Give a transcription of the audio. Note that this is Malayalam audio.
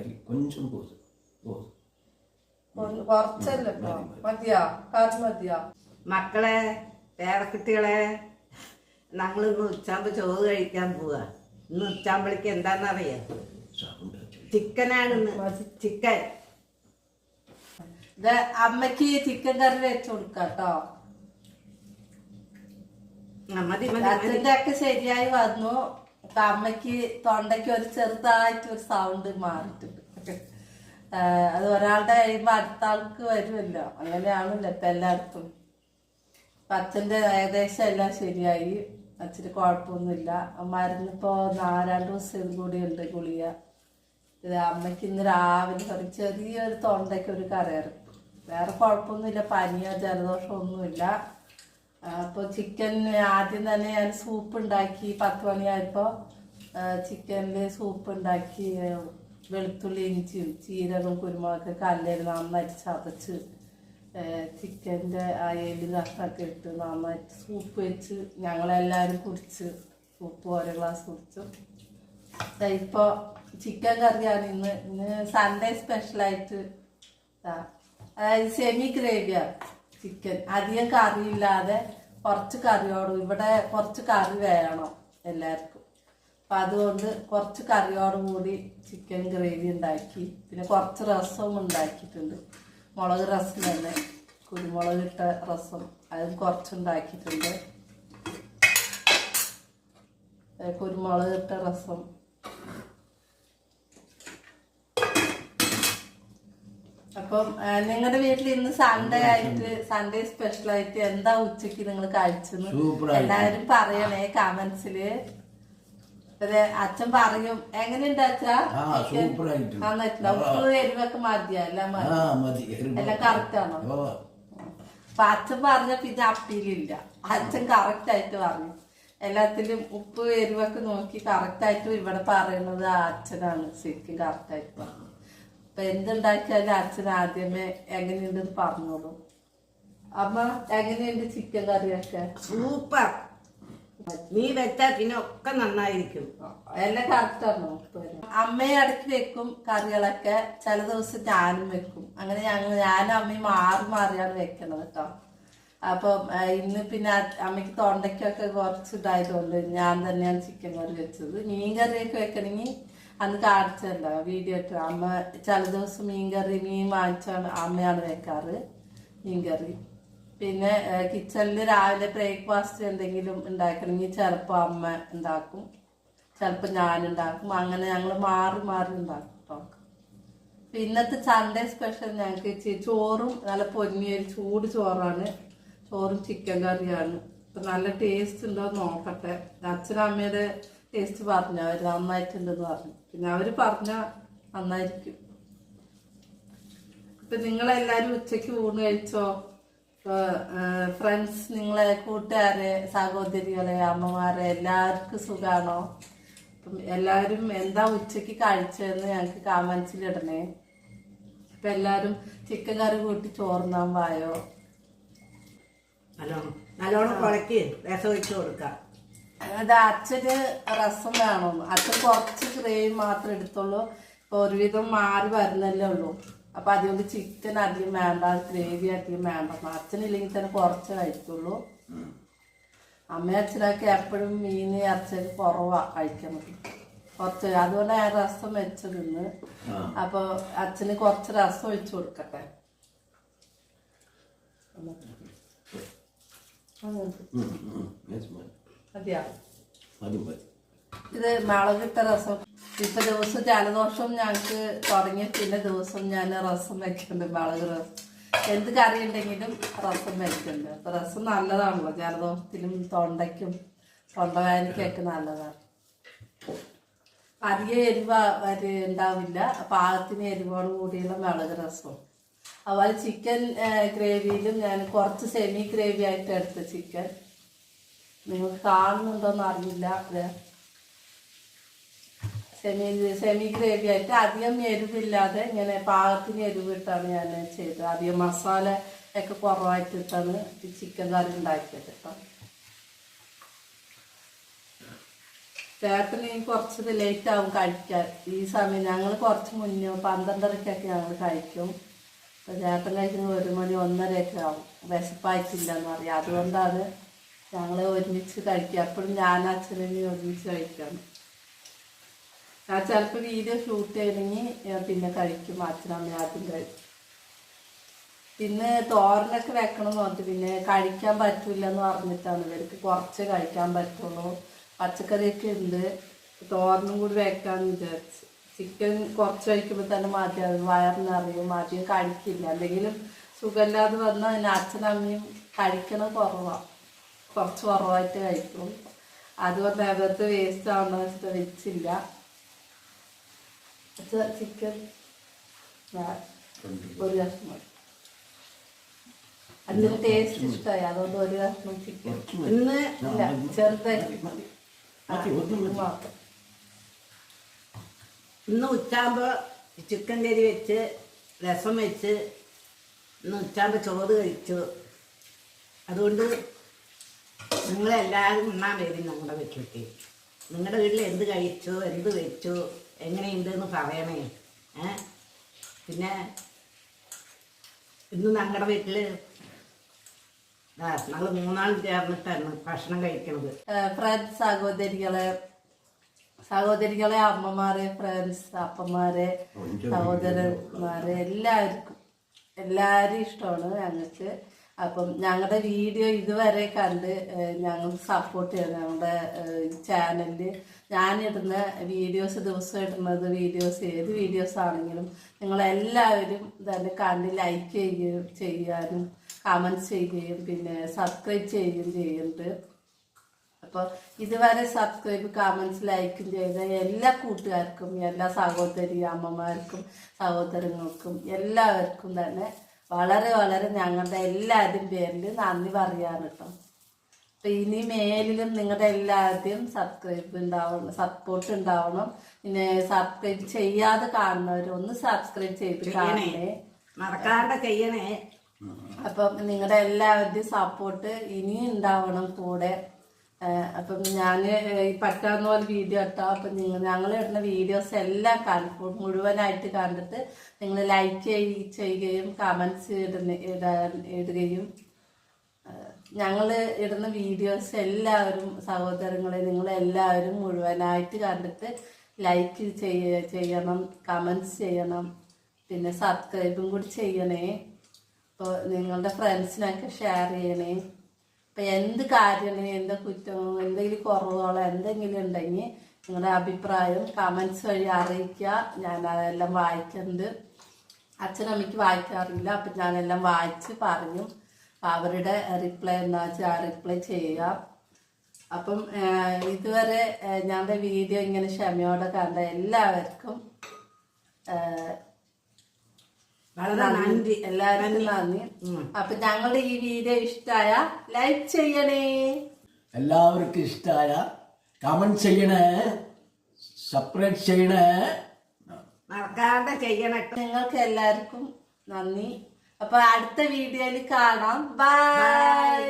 അരി കൊഞ്ചം പോസ് പോസ്. കുറച്ചല്ലേ മതിയോ. മതിയോ. മക്കളെ പേരക്കുട്ടികളെ ഞങ്ങൾ ഇന്ന് ഉച്ചാമ്പ് ചോറ് കഴിക്കാൻ പോവാ. ഇന്ന് ഉച്ചാമ്പളിക്ക് എന്താണെന്നറിയാം ചിക്കനാണ് ഇന്ന് ചിക്കൻ ഇത് അമ്മയ്ക്ക് ചിക്കൻ കറി വെച്ച് കൊടുക്കാട്ടോ ഒക്കെ ശരിയായി വന്നു. അപ്പൊ അമ്മയ്ക്ക് തൊണ്ടയ്ക്ക് ഒരു ചെറുതായിട്ട് ഒരു സൗണ്ട് മാറിയിട്ടുണ്ട് അത് ഒരാളുടെ കഴിയുമ്പോ അടുത്ത ആൾക്ക് വരുമല്ലോ. അങ്ങനെയാണല്ലോ ഇപ്പൊ എല്ലായിടത്തും. അച്ഛന്റെ ഏകദേശം എല്ലാം ശരിയായി. അച്ഛന് കുഴപ്പമൊന്നുമില്ല. മരുന്നിപ്പോ നാ- രണ്ട് ദിവസം കൂടി ഉണ്ട് ഗുളിക. ഇത് അമ്മയ്ക്ക് ഇന്ന് രാവിലെ ഒരു ചെറിയൊരു തൊണ്ടയ്ക്ക് ഒരു കരയറും വേറെ കുഴപ്പമൊന്നുമില്ല. പനിയോ ജലദോഷമോ ഒന്നുമില്ല അപ്പോൾ ചിക്കൻ ആദ്യം തന്നെ ഞാൻ സൂപ്പ് ഉണ്ടാക്കി പത്ത് മണിയായപ്പോൾ ചിക്കനിൽ സൂപ്പ് ഉണ്ടാക്കി വെളുത്തുള്ളി ഇഞ്ചിയും ചീരകം കുരുമുളക് കല്ലേൽ നന്നായിട്ട് ചതച്ച് ചിക്കന്റെ എല്ല് കഷ്ണമൊക്കെ ഇട്ട് നന്നായിട്ട് സൂപ്പ് വെച്ച് ഞങ്ങളെല്ലാവരും കുടിച്ച് സൂപ്പ് ഓരോ ഗ്ലാസ് കുടിച്ചു. ഇപ്പോൾ ചിക്കൻ കറിയാണ് ഇന്ന്. ഇന്ന് സൺഡേ സ്പെഷ്യലായിട്ട് സെമി ഗ്രേവിയാണ് ചിക്കൻ. അധികം കറി ഇല്ലാതെ കുറച്ച് കറിയോടും ഇവിടെ കുറച്ച് കറി വേണം എല്ലാവർക്കും. അപ്പം അതുകൊണ്ട് കുറച്ച് കറിയോടും കൂടി ചിക്കൻ ഗ്രേവി ഉണ്ടാക്കി. പിന്നെ കുറച്ച് രസവും ഉണ്ടാക്കിയിട്ടുണ്ട്. മുളക് രസം തന്നെ. കുരുമുളക് ഇട്ട രസം. അതും കുറച്ചുണ്ടാക്കിയിട്ടുണ്ട്. കുരുമുളക് ഇട്ട രസം. അപ്പം നിങ്ങളുടെ വീട്ടിൽ ഇന്ന് സൺഡേ ആയിട്ട് സൺഡേ സ്പെഷ്യൽ ആയിട്ട് എന്താ ഉച്ചയ്ക്ക് നിങ്ങൾ കഴിച്ചെന്ന് എല്ലാവരും പറയണേ കമന്റ്സിൽ അതെ അച്ഛൻ പറയും എങ്ങനെയുണ്ട് അച്ഛാ? ആ, super ആയിട്ട്. നന്നായിട്ടില്ല ഉപ്പ് എരിവൊക്കെ മതിയാ എല്ലാം മതി. കറക്റ്റ് ആണോ? അപ്പൊ അച്ഛൻ പറഞ്ഞ പിന്നെ അപ്പീലില്ല. അച്ഛൻ കറക്റ്റ് ആയിട്ട് പറഞ്ഞു. എല്ലാത്തിലും ഉപ്പ് എരിവൊക്കെ നോക്കി കറക്റ്റ് ആയിട്ട് ഇവിടെ പറയുന്നത് ആ അച്ഛനാണ്. ശരിക്കും കറക്റ്റ് ആയിട്ട് പറഞ്ഞത് അപ്പൊ എന്തുണ്ടാക്കിയാലും അച്ഛൻ ആദ്യമേ എങ്ങനെയുണ്ടെന്ന് പറഞ്ഞോളൂ. അമ്മ എങ്ങനെയുണ്ട് ചിക്കൻ കറിയൊക്കെ? സൂപ്പർ നീ വെച്ചാൽ പിന്നെ ഒക്കെ നന്നായിരിക്കും. എല്ലാം കറക്റ്റാണോ അമ്മയെ അടുത്ത് വെക്കും കറികളൊക്കെ. ചില ദിവസം ഞാനും വെക്കും. അങ്ങനെ ഞങ്ങൾ ഞാനും അമ്മയും മാറി മാറിയാണ് വെക്കണത് കേട്ടോ. അപ്പം ആ, ഇന്ന് പിന്നെ അമ്മയ്ക്ക് തൊണ്ടയ്ക്കൊക്കെ കുറച്ച് ഇതായതുകൊണ്ട് ഞാൻ തന്നെയാണ് ചിക്കൻ കറി വെച്ചത്. മീൻ കറിയൊക്കെ വെക്കണമെങ്കിൽ അന്ന് കാണിച്ചല്ലോ വീഡിയോ ഇട്ട്. അമ്മ ചില ദിവസം മീൻ കറി മീൻ വാങ്ങിച്ചാണ് അമ്മയാണ് വെക്കാറ് മീൻ കറി പിന്നെ കിച്ചണിൽ രാവിലെ ബ്രേക്ക്ഫാസ്റ്റ് എന്തെങ്കിലും ഉണ്ടാക്കണമെങ്കിൽ ചിലപ്പോൾ അമ്മ ഉണ്ടാക്കും ചിലപ്പോൾ ഞാൻ ഉണ്ടാക്കും. അങ്ങനെ ഞങ്ങൾ മാറി മാറി ഉണ്ടാക്കും കേട്ടോ ഇന്നത്തെ സൺഡേ സ്പെഷ്യൽ ഞങ്ങൾക്ക് ചോറും നല്ല പൊന്നിയൊരു ചൂട് ചോറാണ് ചോറും ചിക്കൻ കറിയാണ്. അപ്പൊ നല്ല ടേസ്റ്റ് ഉണ്ടോ നോക്കട്ടെ. അച്ഛനും അമ്മയുടെ ടേസ്റ്റ് പറഞ്ഞു അവർ നന്നായിട്ടുണ്ടെന്ന് പറഞ്ഞു. പിന്നെ അവർ പറഞ്ഞ നന്നായിരിക്കും. ഇപ്പൊ നിങ്ങളെല്ലാരും ഉച്ചയ്ക്ക് ഊണ് കഴിച്ചോ? ഫ്രണ്ട്സ് നിങ്ങളെ കൂട്ടുകാരെ സഹോദരികളെ അമ്മമാരെ എല്ലാവർക്കും സുഖാണോ? അപ്പം എല്ലാവരും എന്താ ഉച്ചയ്ക്ക് കഴിച്ചതെന്ന് ഞങ്ങൾക്ക് കാമൻസിലിടണേ ഇടണേ. എല്ലാവരും ചിക്കൻ കറി കൂട്ടി ചോറുന്നാൻ വായോ നല്ലോണം നല്ലോണം കുഴക്ക് രസം ഒഴിച്ച് കൊടുക്കാം. അത് അച്ഛന് രസം വേണം. അച്ഛൻ കുറച്ച് ഗ്രേവി മാത്രം എടുത്തുള്ളൂ. ഇപ്പൊ ഒരുവിധം മാറി വരുന്നല്ലേ ഉള്ളൂ. അപ്പൊ അതുകൊണ്ട് ചിക്കൻ അധികം വേണ്ട ഗ്രേവി അധികം വേണ്ട. അച്ഛനില്ലെങ്കിൽ തന്നെ കുറച്ച് കഴിക്കുള്ളൂ. അമ്മ അച്ഛനൊക്കെ എപ്പോഴും മീൻ ഇറച്ചൊക്കെ കുറവാ കഴിക്കുന്നത് കുറച്ച് അതുകൊണ്ട് ഞാൻ രസം വെച്ചത് ഇന്ന് ആ. അപ്പൊ അച്ഛന് കുറച്ച് രസം ഒഴിച്ചു കൊടുക്കട്ടെ. ഇത് മുളകിട്ട രസം. ഇപ്പൊ ദിവസം ജലദോഷം ഞങ്ങൾക്ക് തുടങ്ങിയ പിന്നെ ദിവസം ഞാൻ രസം വെക്കുന്നുണ്ട് മുളക് രസം. എന്ത് കറി ഉണ്ടെങ്കിലും റസം വെക്കുന്നുണ്ട് അപ്പൊ രസം നല്ലതാണല്ലോ. ജലദോഷത്തിനും തൊണ്ടയ്ക്കും തൊണ്ടവേദനയ്ക്കൊക്കെ നല്ലതാണ്. അധികം എരിവ് ഉണ്ടാവില്ല. പാകത്തിന് എരിവോട് കൂടിയുള്ള മുളക് രസം. അതുപോലെ ചിക്കൻ ഗ്രേവിയിലും ഞാൻ കുറച്ച് സെമി ഗ്രേവി ആയിട്ട് എടുത്ത ചിക്കൻ നിങ്ങൾക്ക് കാണുന്നുണ്ടോയെന്ന് അറിയില്ല അത്. സെമി സെമി ഗ്രേവി ആയിട്ട് അധികം എരിവില്ലാതെ ഇങ്ങനെ പാകത്തിന് എരിവിട്ടാണ് ഞാൻ ചെയ്തത്. അധികം മസാല ഒക്കെ കുറവായിട്ടിട്ടാണ് ഈ ചിക്കൻ കറി ഉണ്ടാക്കിയത് കേട്ടോ. ചേട്ടന് കുറച്ച് ലേറ്റ് ആവും കഴിക്കാൻ. ഈ സമയം ഞങ്ങൾ കുറച്ച് മുന്നേ പന്ത്രണ്ടരക്കൊക്കെ ഞങ്ങൾ കഴിക്കും. ചേട്ടൻ കഴിക്കുന്നത് ഒരു മണി ഒന്നരയൊക്കെ ആവും. വിശപ്പായിട്ടില്ല എന്ന് പറയാം അതുകൊണ്ടാണ് ഞങ്ങൾ ഒരുമിച്ച് കഴിക്കുക. എപ്പോഴും ഞാൻ അച്ഛനും ഒരുമിച്ച് കഴിക്കാണ്. ആ ചിലപ്പോൾ വീഡിയോ ഷൂട്ട് ചെയ്യണമെങ്കിൽ പിന്നെ കഴിക്കും. അച്ഛനമ്മ ആദ്യം കഴിക്കും. പിന്നെ തോരനൊക്കെ വെക്കണം എന്ന് പറഞ്ഞിട്ട് പിന്നെ കഴിക്കാൻ പറ്റില്ല എന്ന് പറഞ്ഞിട്ടാണ് ഇവർക്ക് കുറച്ച് കഴിക്കാൻ പറ്റുള്ളൂ. പച്ചക്കറിയൊക്കെ ഉണ്ട്. തോരനും കൂടി വെക്കാമെന്ന് വിചാരിച്ചു. ചിക്കൻ കുറച്ച് കഴിക്കുമ്പോൾ തന്നെ മാറ്റി അത് വയറിനറിയും അധികം കഴിക്കില്ല. എന്തെങ്കിലും സുഖമില്ലാതെ വന്നാൽ പിന്നെ അച്ഛനമ്മയും കഴിക്കണത് കുറവാണ് കുറച്ച് കുറവായിട്ട് കഴിക്കും. അതുകൊണ്ട് അകത്ത് വേസ്റ്റ് ആവണമെന്ന് വെച്ചിട്ട് വെച്ചില്ല. ചിക്കൻ ഒരു കഷ്ണം അതിന് ടേസ്റ്റ് ഇഷ്ടമായി അതുകൊണ്ട് ഒരു കഷ്ണം ചിക്കൻ. ഇന്ന് ഇല്ല ഒന്ന് മാത്രം. ഇന്ന് ഉച്ചാകുമ്പോൾ ചിക്കൻ കറി വെച്ച് രസം വെച്ച് ഇന്ന് ഉച്ചാകുമ്പോൾ ചോറ് കഴിച്ചു. അതുകൊണ്ട് നിങ്ങളെല്ലാവരും ഉണ്ണാൻ വരും നമ്മുടെ വീട്ടിലേക്ക്. നിങ്ങളുടെ വീട്ടിൽ എന്ത് കഴിച്ചു എന്ത് വെച്ചു എങ്ങനെയുണ്ടെന്ന് പറയണേ. ഏ? പിന്നെ ഇന്ന് ഞങ്ങളുടെ വീട്ടിൽ ഞങ്ങൾ മൂന്നാളും ചേർന്നിട്ടാണ് ഭക്ഷണം കഴിക്കുന്നത് ഫ്രണ്ട്സ് സഹോദരികളെ സഹോദരികളെ അമ്മമാരെ ഫ്രണ്ട്സ് അപ്പന്മാരെ സഹോദരന്മാരെ എല്ലാവർക്കും. എല്ലാവരും ഇഷ്ടമാണ് ഞങ്ങൾക്ക്. അപ്പം ഞങ്ങളുടെ വീഡിയോ ഇതുവരെ കണ്ട് ഞങ്ങൾ സപ്പോർട്ട് ചെയ്യണം. ഞങ്ങളുടെ ചാനലിൽ ഞാനിടുന്ന വീഡിയോസ് ദിവസം ഇടുന്നത് വീഡിയോസ് ഏത് വീഡിയോസ് ആണെങ്കിലും നിങ്ങളെല്ലാവരും തന്നെ കണ്ട് ലൈക്ക് ചെയ്യുകയും ചെയ്യാനും കമന്റ്സ് ചെയ്യുകയും പിന്നെ സബ്സ്ക്രൈബ് ചെയ്യുകയും ചെയ്യുന്നുണ്ട് അപ്പോൾ ഇതുവരെ സബ്സ്ക്രൈബ് കമൻസ് ലൈക്കും ചെയ്ത എല്ലാ കൂട്ടുകാർക്കും എല്ലാ സഹോദരി അമ്മമാർക്കും സഹോദരങ്ങൾക്കും എല്ലാവർക്കും തന്നെ വളരെ വളരെ ഞങ്ങളുടെ എല്ലാവരുടെയും പേരിൽ നന്ദി പറയാണ് കേട്ടോ. അപ്പൊ ഇനി മേലിലും നിങ്ങളുടെ എല്ലാവരുടെയും സബ്സ്ക്രൈബ് ഉണ്ടാവണം സപ്പോർട്ട് ഉണ്ടാവണം. പിന്നെ സബ്സ്ക്രൈബ് ചെയ്യാതെ കാണുന്നവർ ഒന്ന് സബ്സ്ക്രൈബ് ചെയ്ത് കാണണേ. മറക്കാതെ ചെയ്യണേ. അപ്പം നിങ്ങളുടെ എല്ലാവരുടെയും സപ്പോർട്ട് ഇനിയും ഉണ്ടാവണം കൂടെ. അപ്പം ഞാൻ ഈ പറ്റാവുന്ന പോലെ വീഡിയോ ഇട്ടാം അപ്പം നിങ്ങൾ ഞങ്ങൾ ഇടുന്ന വീഡിയോസ് എല്ലാം കണ്ടു മുഴുവനായിട്ട് കണ്ടിട്ട് നിങ്ങൾ ലൈക്ക് ചെയ്യുകയും കമൻസ് ഇടുന്ന ഇടുകയും ഞങ്ങൾ ഇടുന്ന വീഡിയോസ് എല്ലാവരും സഹോദരങ്ങളെ നിങ്ങൾ എല്ലാവരും മുഴുവനായിട്ട് കണ്ടിട്ട് ലൈക്ക് ചെയ്യ ചെയ്യണം കമൻസ് ചെയ്യണം പിന്നെ സബ്സ്ക്രൈബും കൂടി ചെയ്യണേ. അപ്പോൾ നിങ്ങളുടെ ഫ്രണ്ട്സിനൊക്കെ ഷെയർ ചെയ്യണേ. ഇപ്പം എന്ത് കാര്യമുണ്ടെങ്കിൽ എന്ത് കുറ്റമോ എന്തെങ്കിലും കുറവുകളോ എന്തെങ്കിലും ഉണ്ടെങ്കിൽ നിങ്ങളുടെ അഭിപ്രായം കമൻസ് വഴി അറിയിക്കുക. ഞാൻ അതെല്ലാം വായിക്കുന്നുണ്ട് അച്ഛനമ്മയ്ക്ക് വായിക്കാറില്ല അപ്പം ഞാനെല്ലാം വായിച്ച് പറഞ്ഞു അപ്പം അവരുടെ റിപ്ലൈ എന്താ വെച്ചാൽ റിപ്ലൈ ചെയ്യുക. അപ്പം ഇതുവരെ ഞങ്ങളുടെ വീഡിയോ ഇങ്ങനെ ക്ഷമയോടെ കണ്ട എല്ലാവർക്കും വളരെ നന്ദി. എല്ലാവർക്കും. നന്ദി. അപ്പൊ ഞങ്ങളുടെ ഈ വീഡിയോ ഇഷ്ടമായ ലൈക്ക് ചെയ്യണേ. എല്ലാവർക്കും ഇഷ്ടമായ കമന്റ് ചെയ്യണേ. സപ്പറേറ്റ് ചെയ്യണേ. മറക്കാതെ ചെയ്യണേ നിങ്ങൾക്ക് എല്ലാവർക്കും നന്ദി. അപ്പൊ അടുത്ത വീഡിയോയിൽ കാണാം. ബൈ